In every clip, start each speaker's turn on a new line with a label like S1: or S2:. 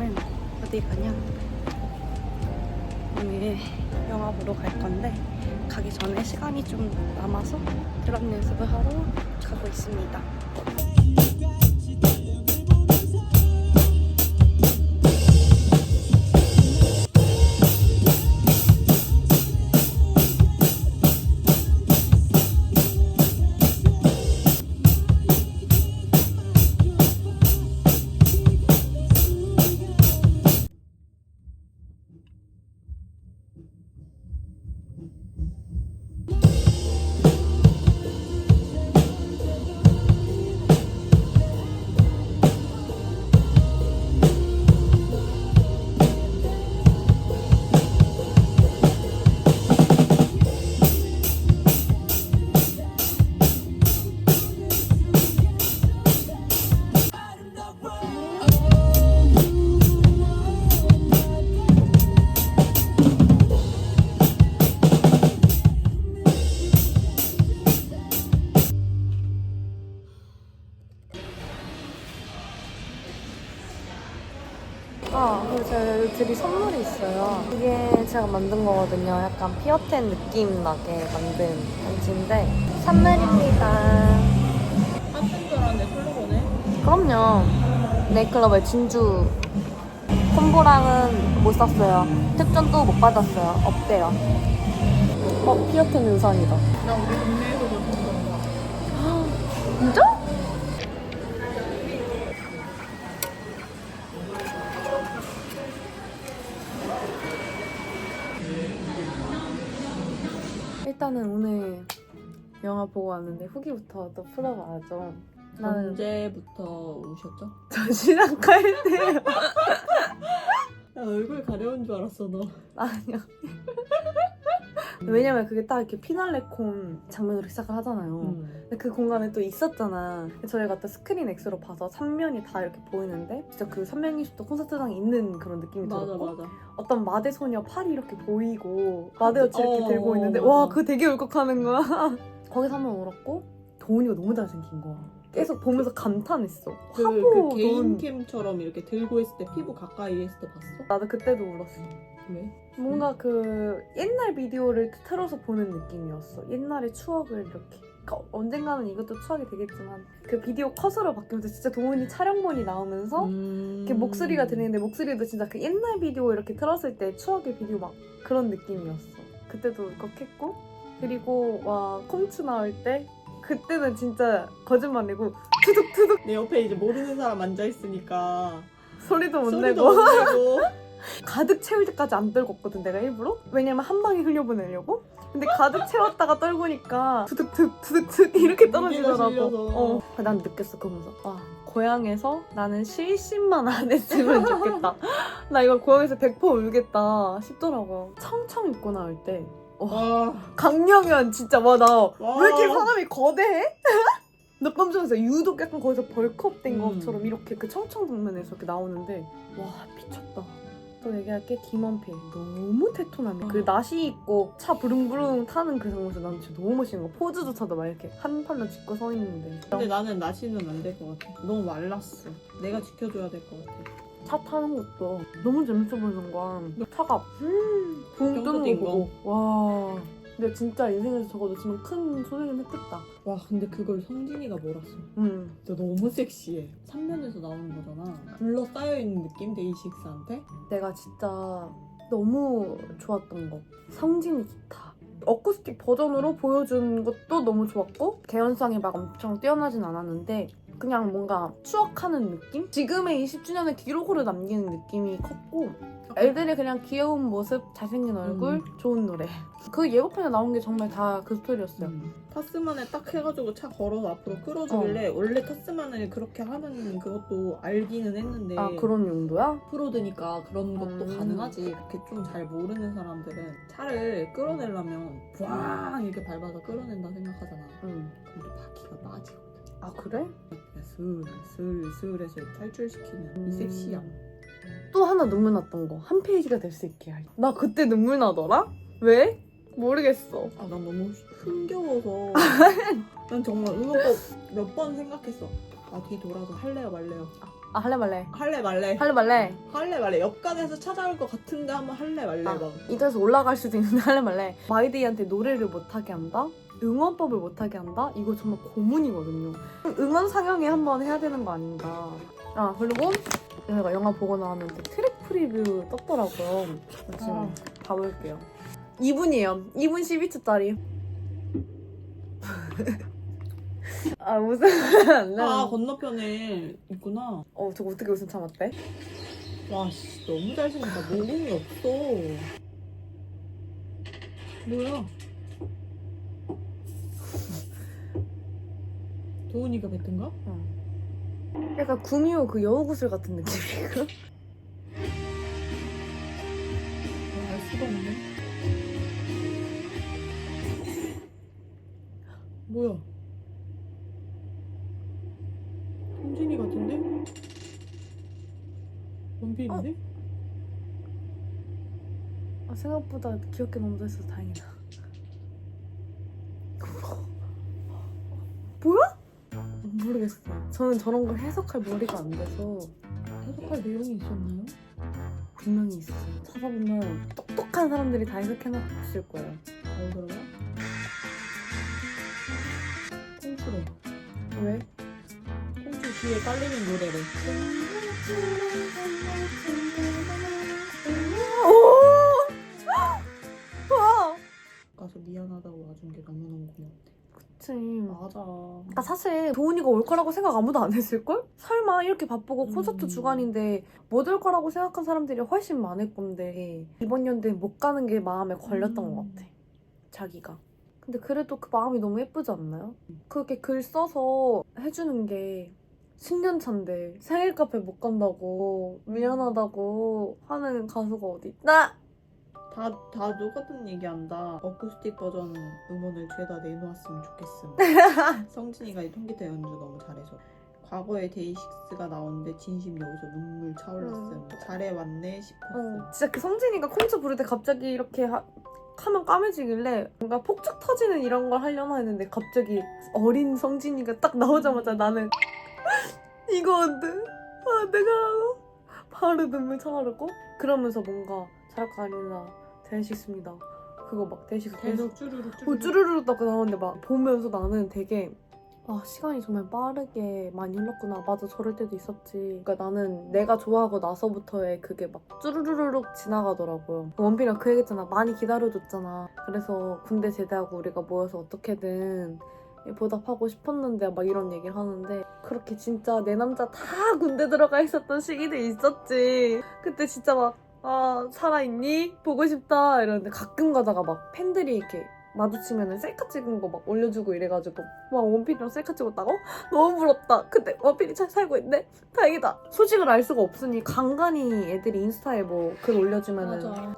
S1: 그러면 어디 가냐? 오늘 영화 보러 갈 건데 가기 전에 시간이 좀 남아서 드럼 연습을 하러 가고 있습니다. 제가 만든 거거든요. 약간 피어텐 느낌 나게 만든 반지인데 선물입니다.
S2: 핫한 줄 알았는데 클로버네.
S1: 그럼요. 네이클럽의 진주 콤보랑은 못 샀어요. 특전도 못 받았어요. 없대요. 어, 피어텐 의상이다.
S2: 나 우리 동네에서 본 거야.
S1: 진짜? 일단은 오늘 영화 보고 왔는데 후기부터 또 풀어봐야죠. 나는
S2: 언제부터 오셨죠?
S1: 저 시작할
S2: 때나 얼굴 가려운 줄 알았어 너.
S1: 아니요. 왜냐면 그게 딱 이렇게 피날레콘 장면으로 시작을 하잖아요.
S2: 음.
S1: 근데 그 공간에 또 있었잖아. 저희가 또 스크린 X로 봐서 3면이 다 이렇게 보이는데 진짜 그 360도 콘서트장에 있는 그런 느낌이
S2: 맞아
S1: 들었고
S2: 맞아.
S1: 어떤 마대 소녀 팔이 이렇게 보이고 마대 여치 이렇게
S2: 어,
S1: 들고 있는데
S2: 맞아.
S1: 와 그거 되게 울컥하는 거야. 거기서 한 번 울었고 도훈이가 너무 잘생긴 거야. 계속 보면서 감탄했어.
S2: 그,
S1: 화보
S2: 그 개인캠처럼 이렇게 들고 있을 때 피부 가까이 했을 때 봤어?
S1: 나도 그때도 울었어.
S2: 왜?
S1: 뭔가 그 옛날 비디오를 틀어서 보는 느낌이었어. 옛날의 추억을 이렇게. 그러니까 언젠가는 이것도 추억이 되겠지만 그 비디오 컷으로 바뀌면서 진짜 도훈이 촬영본이 나오면서
S2: 음...
S1: 이렇게 목소리가 들리는데 목소리도 진짜 그 옛날 비디오 이렇게 틀었을 때 추억의 비디오 막 그런 느낌이었어. 그때도 울컥했고 그리고 와 콩츠 나올 때 그때는 진짜 거짓말 내고 투둑투둑
S2: 내 옆에 이제 모르는 사람 앉아 있으니까
S1: 소리도 못
S2: 소리도
S1: 내고
S2: 못 내고.
S1: 가득 채울 때까지 안 떨궜거든 내가 일부러 왜냐면 한 방에 흘려보내려고 근데 가득 채웠다가 떨구니까 투둑툭 투둑툭 이렇게 떨어지더라고. 어. 난 느꼈어 그러면서 아 고향에서 나는 실신만 안 했으면 좋겠다 나 이거 고향에서 100% 울겠다 싶더라고요 청청 입고 나올 때
S2: 와.
S1: 강령현 진짜 와 나왜
S2: 와.
S1: 이렇게 사람이 거대해? 놀랐어 유독 약간 거기서 벌크업된
S2: 음.
S1: 것처럼 이렇게 그 청청 장면에서 이렇게 나오는데 와 미쳤다 또 얘기할게 김원필 너무 테토남이 그
S2: 어.
S1: 나시 입고 차 부릉부릉 타는 그 장면에서 난 진짜 너무 멋있는 거 포즈조차도 막 이렇게 한 팔로 짚고 서 있는데
S2: 근데 나는 나시는 안 될 것 같아. 너무 말랐어. 내가 지켜줘야 될 것 같아.
S1: 차 타는 것도 너무 재밌어 보이는 거야 차가 음, 붕 뜨는 거 보고 와 근데 진짜 인생에서 적어도 지금 큰 소리는 했겠다
S2: 와 근데 그걸 성진이가 몰았어.
S1: 음.
S2: 진짜 너무 섹시해. 3면에서 나오는 거잖아. 둘러싸여 있는 느낌 데이식스한테.
S1: 내가 진짜 너무 좋았던 거 성진이 기타 어쿠스틱 버전으로 보여준 것도 너무 좋았고 개연성이 막 엄청 뛰어나진 않았는데 그냥 뭔가 추억하는 느낌? 지금의 20주년의 기록으로 남기는 느낌이 컸고 애들이 그냥 귀여운 모습, 잘생긴 얼굴,
S2: 음.
S1: 좋은 노래 그 예고편에 나온 게 정말 다 그 스토리였어요
S2: 음. 타스만에 딱 해가지고 차 걸어서 앞으로 끌어주길래 원래 타스만을 그렇게 하는 그것도 알기는 했는데
S1: 아 그런 용도야?
S2: 프로드니까 그런 것도
S1: 음.
S2: 가능하지 이렇게 좀 잘 모르는 사람들은 차를 끌어내려면 부앙 이렇게 밟아서 끌어낸다 생각하잖아
S1: 응.
S2: 근데 바퀴가 빠지거든
S1: 아 그래?
S2: 슬슬슬슬 해서 탈출시키는
S1: 음.
S2: 이 섹시함
S1: 또 하나 눈물 났던 거 한 페이지가 될 수 있게 할. 나 그때 눈물 나더라? 왜? 모르겠어.
S2: 아 난 너무 흥겨워서 난 정말 이거 몇번 생각했어 아 뒤 돌아서 할래요 말래요
S1: 아 할래 말래
S2: 할래 말래
S1: 할래 말래
S2: 할래 말래 옆간에서 찾아올 것 같은데 한번 할래 말래
S1: 아.
S2: 막
S1: 인터넷에 올라갈 수도 있는데 할래 말래 마이데이한테 노래를 못하게 한다? 응원법을 못하게 한다? 이거 정말 고문이거든요 응원 상영회 한번 해야 되는 거 아닌가 아 그리고 제가 영화 보고 나왔는데 트랙 프리뷰 떴더라고요. 지금
S2: 아.
S1: 봐볼게요. 2분이에요. 2분 12초짜리. 아 무슨
S2: 아 건너편에 있구나.
S1: 어 저거 어떻게 웃음 참았대?
S2: 와씨 너무 잘생겼다. 모공이 없어. 뭐야? 도훈이가 뱉은가?
S1: 응. 약간 구미호 그 여우구슬 같은 느낌이고
S2: 아, 알 수가 없네 뭐야 성진이 같은데? 원필인데?
S1: 아, 생각보다 귀엽게 너무 잘해서 다행이다. 저는 저런 걸 해석할 머리가 안 돼서
S2: 해석할 내용이 있었나요?
S1: 분명히 있어요. 찾아보면 똑똑한 사람들이 다 해석해놨을 거예요.
S2: 어디더라? 콩쿠래
S1: 왜?
S2: 콩쿠 뒤에 깔리는 노래를
S1: 오! 와!
S2: 가서 미안하다고 와준 게 너무너무 고맙대
S1: 그치.
S2: 맞아
S1: 그러니까 사실 도훈이가 올 거라고 생각 아무도 안 했을걸? 설마 이렇게 바쁘고 콘서트
S2: 음.
S1: 주간인데 못 올 거라고 생각한 사람들이 훨씬 많을 건데 이번 연도에 못 가는 게 마음에 걸렸던
S2: 음.
S1: 것 같아 자기가 근데 그래도 그 마음이 너무 예쁘지 않나요? 그렇게 글 써서 해주는 게 10년 차인데 생일 카페 못 간다고 미안하다고 하는 가수가 어디 있나?
S2: 다, 다 똑같은 얘기한다. 어쿠스틱 버전 음원을 죄다 내놓았으면 좋겠음. 성진이가 이 통기타 연주 너무 잘해서. 과거에 데이식스가 나오는데 진심 여기서 눈물 차올랐음. 잘해왔네 싶었음.
S1: 어, 진짜 그 성진이가 콘서 부를 때 갑자기 이렇게 하, 하면 까매지길래 뭔가 폭죽 터지는 이런 걸 하려나 했는데 갑자기 어린 성진이가 딱 나오자마자 나는 이거 안 돼. 아, 내가 바로 눈물 차오르고 그러면서 뭔가 자락가 아니라 데이식스입니다. 그거 막 데이식스
S2: 계속 쭈르륵
S1: 어,
S2: 쭈르륵.
S1: 쭈르르 딱 나오는데 막 보면서 나는 되게 아 시간이 정말 빠르게 많이 흘렀구나. 맞아 저럴 때도 있었지. 그러니까 나는 내가 좋아하고 나서부터의 그게 막 쭈르르륵 지나가더라고요. 원빈이가 그 얘기했잖아. 많이 기다려줬잖아. 그래서 군대 제대하고 우리가 모여서 어떻게든 보답하고 싶었는데 막 이런 얘기를 하는데 그렇게 진짜 내 남자 다 군대 들어가 있었던 시기도 있었지. 그때 진짜 막 아 살아있니? 보고 싶다 이러는데 가끔 가다가 막 팬들이 이렇게 마주치면은 셀카 찍은 거 막 올려주고 이래가지고 막 원필이랑 셀카 찍었다고? 너무 부럽다 근데 원필이 잘 살고 있네? 다행이다 소식을 알 수가 없으니 간간히 애들이 인스타에 뭐 글 올려주면은
S2: 맞아.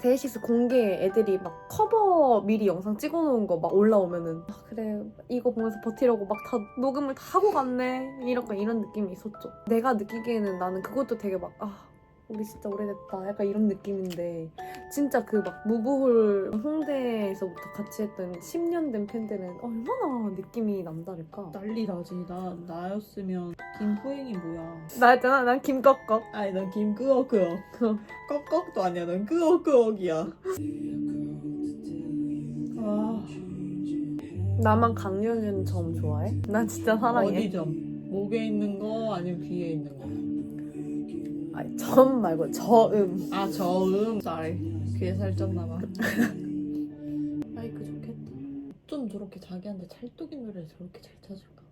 S1: 데이식스 공개 애들이 막 커버 미리 영상 찍어놓은 거 막 올라오면은 아, 그래 이거 보면서 버티려고 막 다 녹음을 다 하고 갔네 이런 이런 느낌이 있었죠 내가 느끼기에는 나는 그것도 되게 막아 우리 진짜 오래됐다 약간 이런 느낌인데 진짜 그 막 무브홀 홍대에서부터 같이 했던 10년 된 팬들은 얼마나 느낌이 남다를까
S2: 난리 나지. 나, 나였으면 김포행이 뭐야.
S1: 나였잖아 난 김꺽꺽
S2: 아니 난 김끄억끄억. 꺽꺽도 아니야. 난 끄억끄억이야. 아
S1: 나만 강렬한 점 좋아해? 난 진짜 사랑해
S2: 어디 점? 목에 있는 거 아니면 귀에 있는 거?
S1: 아니 점 말고 저음.
S2: 아 저음. 쌀 귀에 살쪘나봐. 마이크 좋겠다. 좀 저렇게 자기한테 찰떡인 노래를 저렇게 잘 찾을까?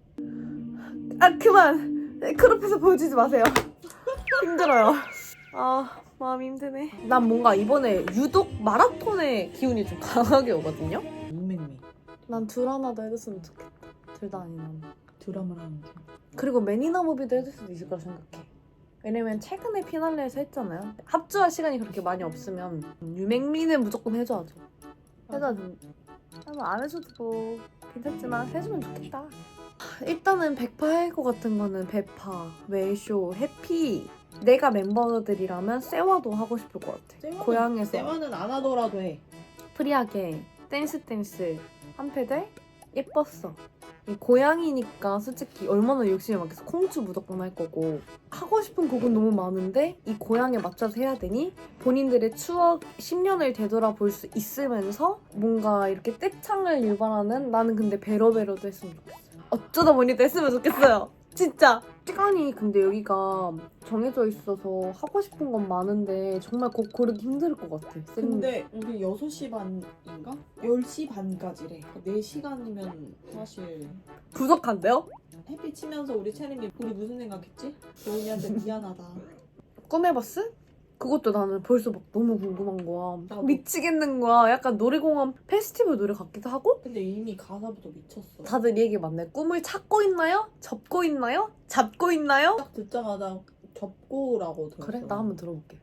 S1: 아 그만! 크롭해서 보여주지 마세요. 힘들어요. 아 마음이 힘드네. 난 뭔가 이번에 유독 마라톤의 기운이 좀 강하게 오거든요?
S2: 유맹미.
S1: 난더 해줬으면 좋겠다. 둘 다 아니면
S2: 드라마를 하는 중.
S1: 그리고 매니나 무비도 해줄 수도 있을 거라 생각해 왜냐면 최근에 피날레에서 했잖아요. 합주할 시간이 그렇게 많이 없으면 유맹미는 무조건 해줘야죠. 해줘야죠. 아마 안 해줘도 뭐 괜찮지만 해주면 좋겠다. 일단은 백파 해고 같은 거는 베파, 웨쇼, 해피. 내가 멤버들이라면 세화도 하고 싶을 것 같아.
S2: 세화는-
S1: 고향에서.
S2: 세화는 안 하더라도 해.
S1: 프리하게 댄스 댄스. 한 패들? 예뻤어 이 고양이니까 솔직히 얼마나 욕심이 많겠어. 콩주 무조건 할 거고. 하고 싶은 곡은 너무 많은데 이 고양이에 맞춰서 해야 되니 본인들의 추억 10년을 되돌아볼 수 있으면서 뭔가 이렇게 떼창을 유발하는 나는 근데 베러베러도 했으면 좋겠어요. 어쩌다 보니 도 했으면 좋겠어요. 진짜. 시간이 근데 여기가 정해져 있어서 하고 싶은 건 많은데 정말 곡 고르기 힘들 것 같아.
S2: 근데 우리 6시 반인가? 10시 반까지래. 4시간이면 사실
S1: 부족한데요?
S2: 햇빛 치면서 우리 채림이 우리 무슨 생각했지? 도훈이한테 미안하다.
S1: 꿈의 버스? 그것도 나는 벌써 막 너무 궁금한 거야.
S2: 나도.
S1: 미치겠는 거야. 약간 놀이공원 페스티벌 노래 같기도 하고.
S2: 근데 이미 가사부터 미쳤어.
S1: 다들 이 얘기 맞네. 꿈을 찾고 있나요? 접고 있나요? 잡고 있나요?
S2: 딱 듣자마자 접고라고 들었어.
S1: 그래? 나 한번 들어볼게.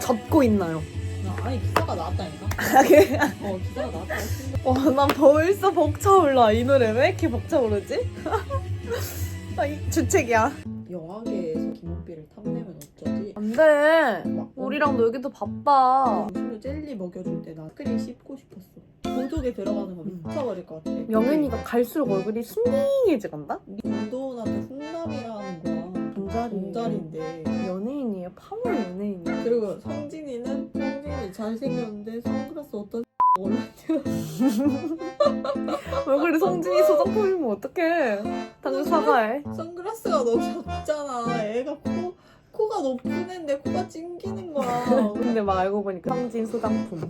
S1: 접고 있나요?
S2: 나- 아니 기사가 나왔다니까.
S1: 아?
S2: 어 기사가 나왔다.
S1: 와, 난 벌써 벅차올라. 이 노래 왜 이렇게 벅차오르지? 아, 이 주책이야.
S2: 영화계에서 김은비를 탐내면 어쩌지?
S1: 안 돼.
S2: 막
S1: 우리랑 놀기도 바빠.
S2: 음식물 젤리 먹여줄 때 나 스크린 씹고 싶었어. 보조개 들어가는 거 미쳐버릴 것 같아.
S1: 영현이가 갈수록 얼굴이 순딩해져 간다?
S2: 김도훈한테 훈남이라는 거야.
S1: 존잘이.
S2: 동자리인데.
S1: 연예인이에요. 파워 연예인이야.
S2: 그리고 성진이는 성진이 잘생겼는데 선글라스 어떤 올랐냐.
S1: 얼굴이 성진이 소장품이면 어떡해. 사과해.
S2: 선글라스가 너무 작잖아. 애가 코 코가 높은 애인데 코가 찡기는 거야.
S1: 근데 막 알고 보니까 성진 소장품.